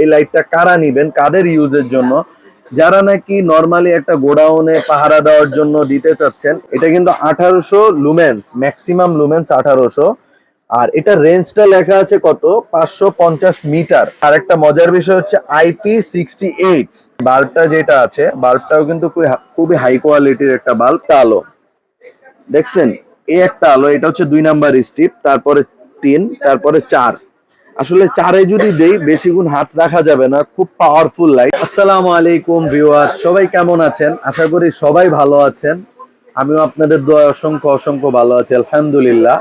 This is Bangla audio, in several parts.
এই লাইটটা কারা নিবেন? কাদের ইউজের জন্য? যারা নাকি নর্মালি একটা গোডাউনে পাহারা দেওয়ার জন্য দিতে চাচ্ছেন, এটা কিন্তু আঠারোশো লুমেন্স ম্যাক্সিমাম লুমেন্স আঠারোশো। আর এটা রেঞ্জটা লেখা আছে কত? পাঁচশো পঞ্চাশ মিটার আর একটা মজার বিষয় হচ্ছে আইপি সিক্সটি এইট বাল্বটা যেটা আছে, বাল্বটাও কিন্তু খুবই হাই কোয়ালিটির একটা বাল্ব আলো দেখছেন? এই একটা আলো, এটা হচ্ছে দুই নাম্বার স্ট্রিপ তারপরে তিন, তারপরে চার। আসলে চারে যদি দেই, বেশি গুণ হাত রাখা যাবে না, খুব পাওয়ারফুল লাইট আসসালামু আলাইকুম ভিউয়ার সবাই কেমন আছেন? আশা করি সবাই ভালো আছেন। আমিও আপনাদের দোয়া অসংখ্য অসংখ্য ভালো আছি, আলহামদুলিল্লাহ।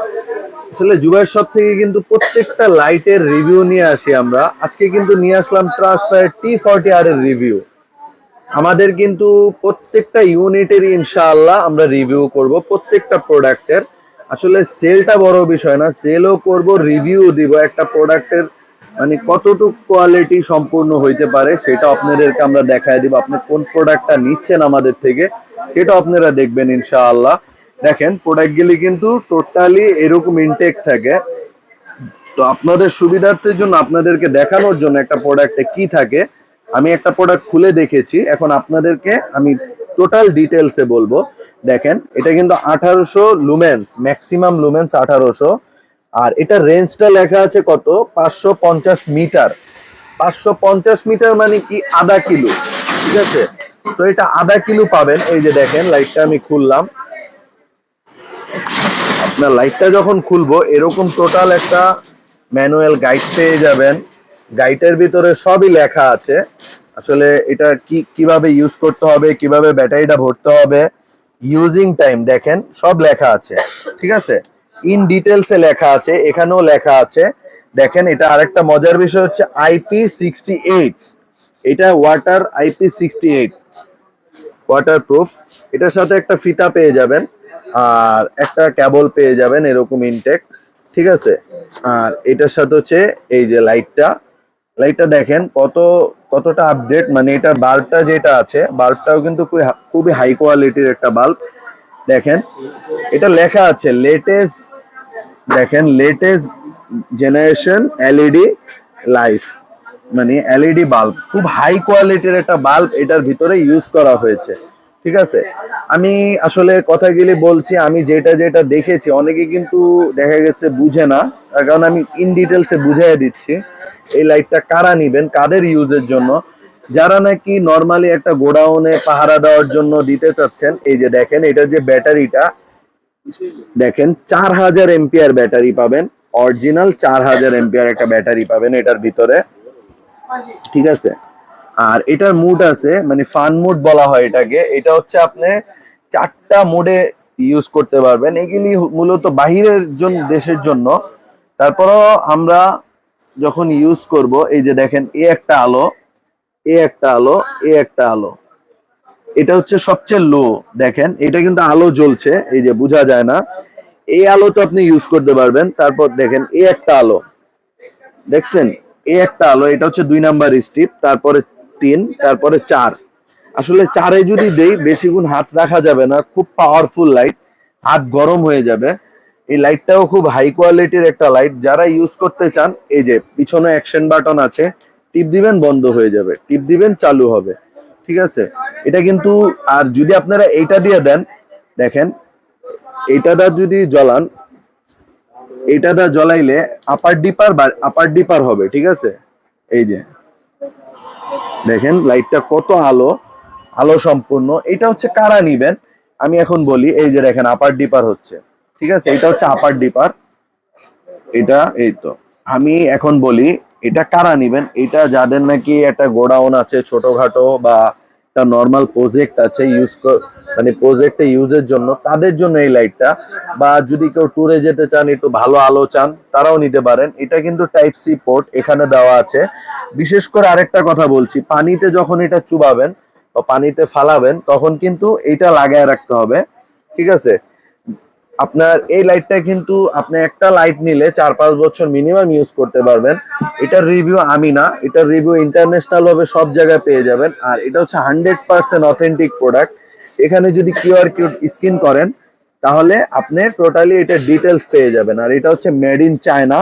আসলে জুবাইর শপ থেকে কিন্তু প্রত্যেকটা লাইটের রিভিউ নিয়ে আসি আমরা। আজকে কিন্তু নিয়ে আসলাম ট্রান্সফার টি ফর্টি আর এর রিভিউ আমাদের কিন্তু প্রত্যেকটা ইউনিটের ইনশাআল্লাহ, আমরা রিভিউ করব প্রত্যেকটা প্রোডাক্টের আসলে সেলটা বড় বিষয় না সেলও করব রিভিউ দিব একটা প্রোডাক্টের মানে কতটুকু কোয়ালিটি সম্পূর্ণ হইতে পারে সেটা আপনাদেরকে আমরা দেখায় দিব, আপনি কোন প্রোডাক্টটা নিচ্ছেন আমাদের থেকে সেটা আপনারা দেখবেন ইনশাআল্লাহ। দেখেন প্রোডাক্টগুলি কিন্তু টোটালি এরকম ইনটেক থাকে। তো আপনাদের সুবিধার্থের জন্য, আপনাদেরকে দেখানোর জন্য একটা প্রোডাক্টে কি থাকে, আমি একটা প্রোডাক্ট খুলে দেখেছি, এখন আপনাদেরকে আমি টোটাল ডিটেলসে বলব। দেখেন, এটা কিন্তু আঠারোশো লুমেন্স ম্যাক্সিমাম লুমেন্স আঠারোশো। আর এটা রেঞ্জটা লেখা আছে কত? পাঁচশো পঞ্চাশ মিটার পাঁচশো পঞ্চাশ মিটার মানে কি? আধা কিলো। ঠিক আছে? তো এটা আধা কিলো পাবেন। এই যে দেখেন লাইটটা আমি খুললাম। আপনার লাইটটা যখন খুলবো, এরকম টোটাল একটা ম্যানুয়াল গাইড পেয়ে যাবেন। গাইডের ভিতরে সবই লেখা আছে। আসলে এটা কি, কীভাবে ইউজ করতে হবে, কীভাবে ব্যাটারিটা ভরতে হবে ইউজিং টাইম দেখেন, সব লেখা আছে, ঠিক আছে? ইন ডিটেলসে লেখা আছে, এখানেও লেখা আছে। দেখেন, এটা আরেকটা মজার বিষয় হচ্ছে আইপি সিক্সটি এইট এটা water IP sixty eight waterproof এটার সাথে একটা ফিতা পেয়ে যাবেন, আর একটা কেবল পেয়ে যাবেন, এরকম ইনটেক ঠিক আছে? আর এটার সাথে হচ্ছে এই যে লাইটটা লাইটটা দেখেন, কত, কতটা আপডেট মানে এটার বাল্বটা যেটা আছে বাল্বটাও কিন্তু খুবই খুবই হাই কোয়ালিটির একটা বাল্ব দেখেন, এটা লেখা আছে লেটেস্ট দেখেন লেটেস্ট জেনারেশন এলইডি লাইফ মানে এলইডি বাল্ব খুব হাই কোয়ালিটির একটা বাল্ব এটার ভিতরে ইউজ করা হয়েছে। ঠিক আছে? আমি আসলে কথাগুলি বলছি, আমি যেটা যেটা দেখেছি, অনেকে কিন্তু দেখা গেছে বুঝে না। তার কারণ আমি ইন ডিটেলসে বুঝাই দিচ্ছি, এই লাইটটা কারা নিবেন, কাদের ইউজের জন্য? যারা নাকি নর্মালি একটা গোডাউনে পাহারা দেওয়ার জন্য দিতে চাচ্ছেন, এই যে দেখেন, এটা যে ব্যাটারিটা, দেখেন, চার হাজার এমপিআর ব্যাটারি পাবেন অরিজিনাল চার হাজার এমপিআর একটা ব্যাটারি পাবেন এটার ভিতরে। ঠিক আছে? আর এটার মুড আছে মানে ফান মুড বলা হয় এটাকে। এটা হচ্ছে আপনি চারটা মোডে ইউজ করতে পারবেন। এগুলি মূলত বাহিরের জন্য দেশের জন্য। তারপরও আমরা যখন ইউজ করব, এই যে দেখেন, এ একটা আলো, এ একটা আলো, এ একটা আলো। এটা হচ্ছে সবচেয়ে লো দেখেন। এটা কিন্তু আলো জ্বলছে, এই যে বোঝা যায় না। এই আলো তো আপনি ইউজ করতে পারবেন। তারপর দেখেন, এ একটা আলো। দেখছেন? এ একটা আলো, এটা হচ্ছে দুই নাম্বার স্ট্রিপ তারপরে তিন, তারপরে চার। আসলে চারে যদি দেই, বেশি গুণ হাত রাখা যাবে না, খুব পাওয়ারফুল লাইট হাত গরম হয়ে যাবে। এই লাইটটাও খুব হাই কোয়ালিটির একটা লাইট যারা ইউজ করতে চান, এই যে পিছনে অ্যাকশন বাটন আছে টিপ দিবেন, বন্ধ হয়ে যাবে। টিপ দিবেন, চালু হবে। ঠিক আছে? এটা কিন্তু, আর যদি আপনারা এইটা দিয়ে দেন, দেখেন, এইটা দা যদি জ্বলান এটা দা জ্বলাইলে আপার ডিপার আপার ডিপার হবে। ঠিক আছে? এই যে। দেখেন, লাইটটা কত আলো আলো সম্পূর্ণ। এটা হচ্ছে কারা নিবেন? আমি এখন বলি, এই যে দেখেন আপার ডিপার হচ্ছে। ঠিক আছে? এটা হচ্ছে আপার ডিপার এটা, এই তো। আমি এখন বলি, এটা কারা নিবেন? এটা যাদের নাকি একটা গোডাউন আছে, ছোটখাটো বা একটা নর্মাল প্রজেক্ট আছে ইউজ মানে প্রজেক্টে ইউজের জন্য, তাদের জন্য এই লাইটটা বা যদি কেউ ট্যুরে যেতে চান, একটু ভালো আলো চান, তারাও নিতে পারেন। এটা কিন্তু টাইপ সি পোর্ট এখানে দেওয়া আছে। বিশেষ করে আরেকটা কথা বলছি, পানিতে যখন এটা চুবাবেন বা পানিতে ফালাবেন, তখন কিন্তু এটা লাগায় রাখতে হবে। ঠিক আছে? আপনার এই লাইটটা কিন্তু আপনি একটা লাইট নিলে চার পাঁচ বছর মিনিমাম ইউজ করতে পারবেন। এটার রিভিউ আমি না, এটার রিভিউ ইন্টারন্যাশনাল ভাবে সব জায়গায় পেয়ে যাবেন। আর এটা হচ্ছে হান্ড্রেড পার্সেন্ট অথেন্টিক প্রোডাক্ট এখানে যদি কিউআর কিউড স্ক্যান করেন, তাহলে আপনি টোটালি এটা ডিটেলস পেয়ে যাবেন। আর এটা হচ্ছে মেড ইন চায়না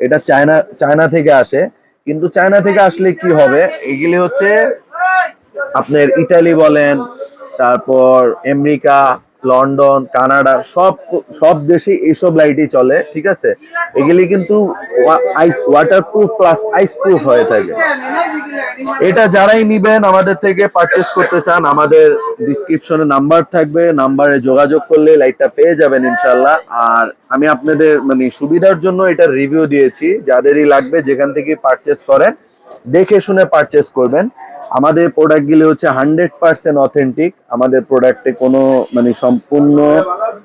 এটা চায়না চায়না থেকে আসে। কিন্তু চায়না থেকে আসলে কি হবে? এগুলি হচ্ছে আপনার ইটালি বলেন, তারপর আমেরিকা লন্ডন, কানাডা, সব সব দেশে এইসব লাইটই চলে, ঠিক আছে? এগুলি কিন্তু ice waterproof plus ice proof হয়ে থাকে। এটা যারাই নিবেন, আমাদের থেকে পারচেস করতে চান, আমাদের ডিসক্রিপশনে নাম্বার থাকবে নাম্বারে যোগাযোগ করলে লাইটটা পেয়ে যাবেন ইনশাল্লাহ আর আমি আপনাদের মানে সুবিধার জন্য এটা রিভিউ দিয়েছি, যাদেরই লাগবে যেখান থেকে পারচেস করেন দেখে শুনে পারচেস করবেন। আমাদের প্রোডাক্টগুলি হচ্ছে হান্ড্রেড পার্সেন্ট অথেন্টিক আমাদের প্রোডাক্টে কোনো মানে সম্পূর্ণ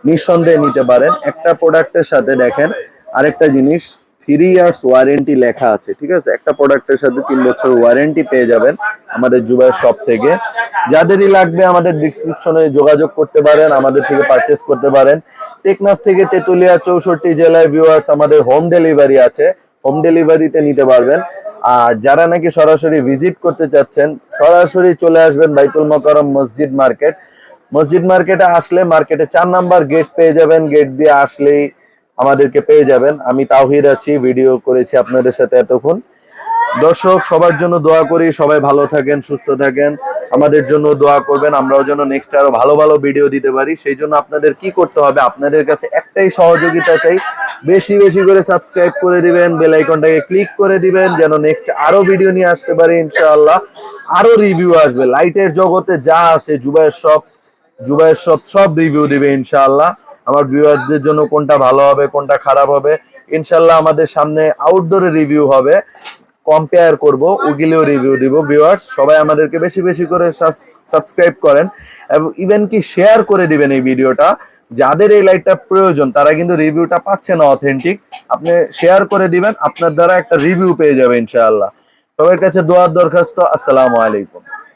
নিঃসন্দেহে নিতে পারেন। একটা প্রোডাক্টের সাথে দেখেন, আরেকটা জিনিস থ্রি ইয়ার্স ওয়ারেন্টি লেখা আছে, ঠিক আছে? একটা প্রোডাক্টের সাথে তিন বছর ওয়ারেন্টি পেয়ে যাবেন আমাদের জুবাইর শপ থেকে। যাদেরই লাগবে আমাদের ডিসক্রিপশনে যোগাযোগ করতে পারেন, আমাদের থেকে পারচেস করতে পারেন। টেকনাফ থেকে তেতুলিয়া চৌষট্টি জেলায় ভিউয়ার্স আমাদের হোম ডেলিভারি আছে। হোম ডেলিভারিতে নিতে পারবেন। আর যারা নাকি সরাসরি ভিজিট করতে চাচ্ছেন, সরাসরি চলে আসবেন বাইতুল মকরম মসজিদ মার্কেট। মসজিদ মার্কেটে আসলে মার্কেটে চার নাম্বার গেট পেয়ে যাবেন। গেট দিয়ে আসলেই আমাদেরকে পেয়ে যাবেন। আমি তাহির আছি ভিডিও করেছি আপনাদের সাথে এতক্ষণ। দর্শক, সবার জন্য দোয়া করি। সবাই ভালো থাকেন, সুস্থ থাকেন। আমাদের জন্য দোয়া করবেন, আমরাও যেন নেক্সট আরও ভালো ভালো ভিডিও দিতে পারি। সেই জন্য আপনাদের কি করতে হবে, আপনাদের কাছে একটাই সহযোগিতা চাই, বেশি বেশি করে সাবস্ক্রাইব করে দিবেন বেল আইকনটাকে ক্লিক করে দিবেন, যেন নেক্সট আরও ভিডিও নিয়ে আসতে পারি, ইনশাআল্লাহ। আরও রিভিউ আসবে লাইটের জগতে যা আছে জুবাইয়ের সব জুবাইয়ের সব সব রিভিউ দিবে, ইনশাআল্লাহ। আমার ভিউয়ারদের জন্য কোনটা ভালো হবে, কোনটা খারাপ হবে, ইনশাআল্লাহ আমাদের সামনে আউটডোরে রিভিউ হবে। কম্পেয়ার করব ওগুলিও রিভিউ দিব ভিউয়ার্স সবাই আমাদেরকে বেশি বেশি করে সাবস্ক্রাইব করেন এবং ইভেন কি শেয়ার করে দিবেন এই ভিডিওটা। যাদের এই লাইটটা প্রয়োজন, তারা কিন্তু রিভিউটা পাচ্ছে না অথেন্টিক আপনি শেয়ার করে দিবেন, আপনার দ্বারা একটা রিভিউ পেয়ে যাবে ইনশাআল্লাহ। সবার কাছে দোয়ার দরখাস্ত, আসসালামু আলাইকুম।